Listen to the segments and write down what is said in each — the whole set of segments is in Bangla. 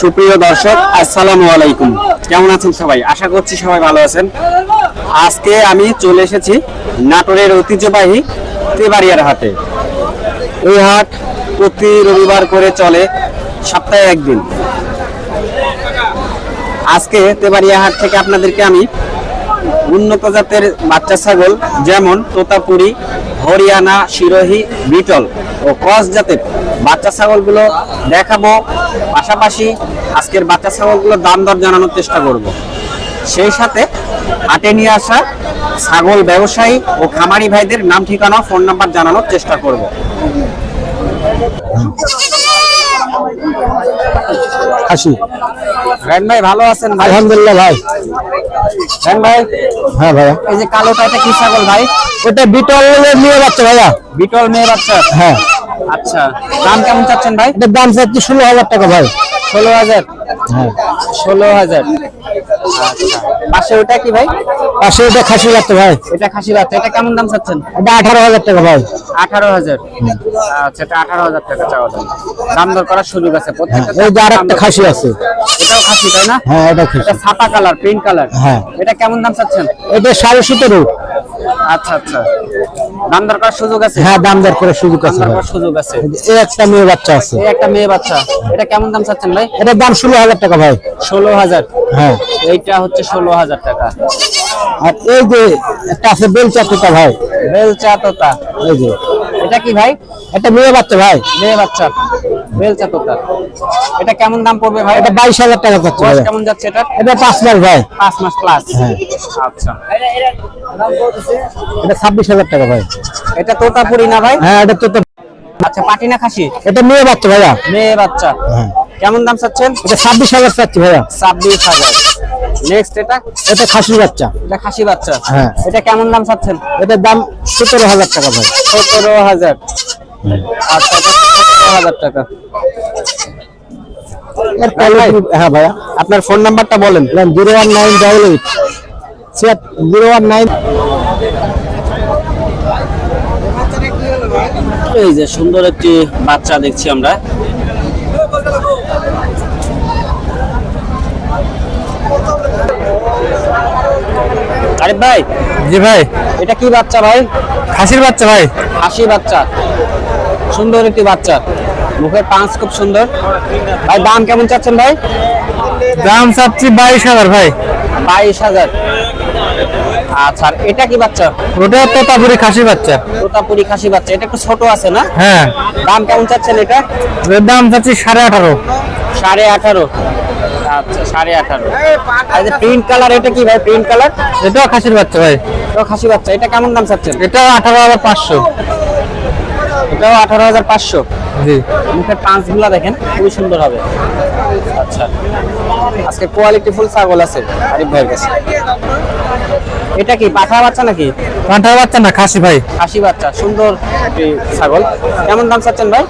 সুপ্রিয় দর্শক, আসসালামু আলাইকুম। কেমন আছেন সবাই? আশা করছি সবাই ভালো আছেন। আজকে আমি চলে এসেছি নাটোরের ঐতিহ্যবাহী তেবাড়িয়ার হাটে। এই হাট প্রতি রবিবার করে চলে, সপ্তাহে একদিন। আজকে তেবাড়িয়া হাট থেকে আপনাদেরকে আমি উন্নত জাতের বাচ্চা ছাগল যেমন তোতাপুরি, হরিয়ানা সিরোহি বিটল ও ক্রস জাতের বাচ্চা ছাগলগুলো দেখাবো। পাশাপাশি আজকের বাচ্চা ছাগলগুলোর দাম দর জানানোর চেষ্টা করব। সেই সাথে হাটে নিয়ে আসা ছাগল ব্যবসায়ী ও খামারি ভাইদের নাম ঠিকানা ফোন নাম্বার জানানোর চেষ্টা করব। রায়ন ভাই ভালো আছেন ভাই? আলহামদুলিল্লাহ ভাই। রায়ন ভাই হ্যাঁ ভাইয়া। এই যে কালোটা এটা কি ছাগল ভাই? ওটা বিটল নিয়ে যাচ্ছে ভাইয়া। বিটল মেয়ে বাচ্চা। হ্যাঁ। আচ্ছা দাম কেমন চাচ্ছেন ভাই? দাম চাচ্ছি ষোলো হাজার টাকা ভাই। ষোলো হাজার। ষোলো হাজার। আচ্ছা। পাশে ওটা কি ভাই? পাশে ওটা খাসি যাচ্ছে ভাই। এটা খাসি এটা কেমন দাম চাচ্ছেন? এটা আঠারো হাজার টাকা ভাই। আঠারো হাজার। আচ্ছা এটা আঠারো হাজার টাকা চাওয়া দাম। দাম দর করার সুযোগ আছে। হ্যাঁ এই যে আর দাম একটা দর- খাসি আছে। এটাও খাসি তাই না? হ্যাঁ এটা খাসি। এটা ছাপা কালার প্রিন্ট কালার। হ্যাঁ। এটা কেমন দাম চাচ্ছেন? এটা সাড়ে সতেরো। আচ্ছা আচ্ছা। দাম দর করার সুযোগ আছে? হ্যাঁ দাম দর করে সুযোগ দাম আছে দর করার সুযোগ আছে। এই একটা মেয়ে বাচ্চা আছে। এই একটা মেয়ে বাচ্চা। এটা কেমন দাম চাচ্ছেন ভাই? এটার দাম ষোলো হাজার টাকা ভাই। ষোলো হাজার। হ্যাঁ। এইটা হচ্ছে ষোলো হাজার টাকা। আর এই যে একটা আছে বেলচা তোতা ভাই। বেলচা তোতা এই যে। এটা কি ভাই? একটা মেয়ে বাচ্চা ভাই। মেয়ে বাচ্চা। বেলচা তোতা এটা কেমন দাম পড়বে ভাই? এটা বাইশ হাজার টাকা যাচ্ছে ভাই। কেমন যাচ্ছে এটা? এটা পাঁচ মাস ভাই। পাঁচ মাস প্লাস হ্যাঁ। আচ্ছা। এটা ছাব্বিশ হাজার টাকা ভাই। এটা তোতাপুরি না ভাই? হ্যাঁ এটা তোতা আচ্ছা পাটিনা খাসি? এটা মেয়ে বাচ্চা ভাইয়া। মেয়ে বাচ্চা। হ্যাঁ। কেমন দাম চাচ্ছেন? এটা ছাব্বিশ হাজার চাচ্ছি ভাইয়া। ছাব্বিশ হাজার। নেক্সট এটা? এটা খাসি বাচ্চা। এটা খাসি বাচ্চা। হ্যাঁ। এটা কেমন দাম চাচ্ছেন? এটার দাম সতেরো হাজার টাকা ভাই। সতেরো হাজার। আচ্ছা সতেরো হাজার টাকা। হ্যাঁ ভাইয়া। আপনার ফোন নাম্বারটা বলেন। Zero one nine double eight. Zero one nine এই যে সুন্দর একটি বাচ্চা দেখছি আমরা। আরিফ ভাই জি ভাই। এটা কি বাচ্চা ভাই? খাসির বাচ্চা ভাই। হাসি বাচ্চা। সুন্দর একটি বাচ্চা। মুখের পাঁচ খুব সুন্দর। ভাই দাম কেমন চাচ্ছেন ভাই? দাম চাচ্ছি বাইশ হাজার ভাই। বাইশ হাজার। আচ্ছা আর এটা কি বাচ্চা? ওটা তোতাপুরি খাসি বাচ্চা। তোতাপুরি খাসি বাচ্চা। এটা একটু ছোট আছে না? হ্যাঁ। দাম কেমন চাচ্ছেন এটা? দাম চাচ্ছি সাড়ে আঠারো। সাড়ে আঠারো। আচ্ছা সাড়ে আঠারো। যে প্রিন্ট কালার এটা কি ভাই প্রিন্ট কালার? এটাও খাসির বাচ্চা ভাই। তো খাসি বাচ্চা। এটা কেমন দাম চাচ্ছেন? এটাও আঠারো হাজার পাঁচশো। এটাও আঠারো হাজার পাঁচশো। জি। মুখের পাঁচগুলা দেখেন খুবই সুন্দর হবে। আচ্ছা। আজকে কোয়ালিটি ফুল ছাগল আছে আরিফ ভাইয়ের কাছে। এটা কি পাঠা বাচ্চা নাকি? আঠারো বাচ্চা না খাসি ভাই। খাসি বাচ্চা সুন্দর ছাগল। কেমন দাম চাচ্ছেন ভাই?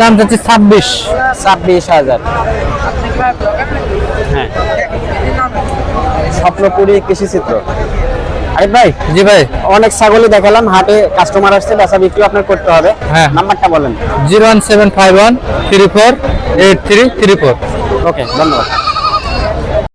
দাম চাচ্ছি ছাব্বিশ। ছাব্বিশ হাজার। হ্যাঁ। স্বপ্নপুরি কৃষি চিত্র। আরিফ ভাই জি ভাই। অনেক ছাগলই দেখালাম হাটে কাস্টমার আসছে বেচা বিক্রি আপনার করতে হবে। হ্যাঁ। নাম্বারটা বলেন। Zero one seven five one three four eight three three four. Okay ধন্যবাদ।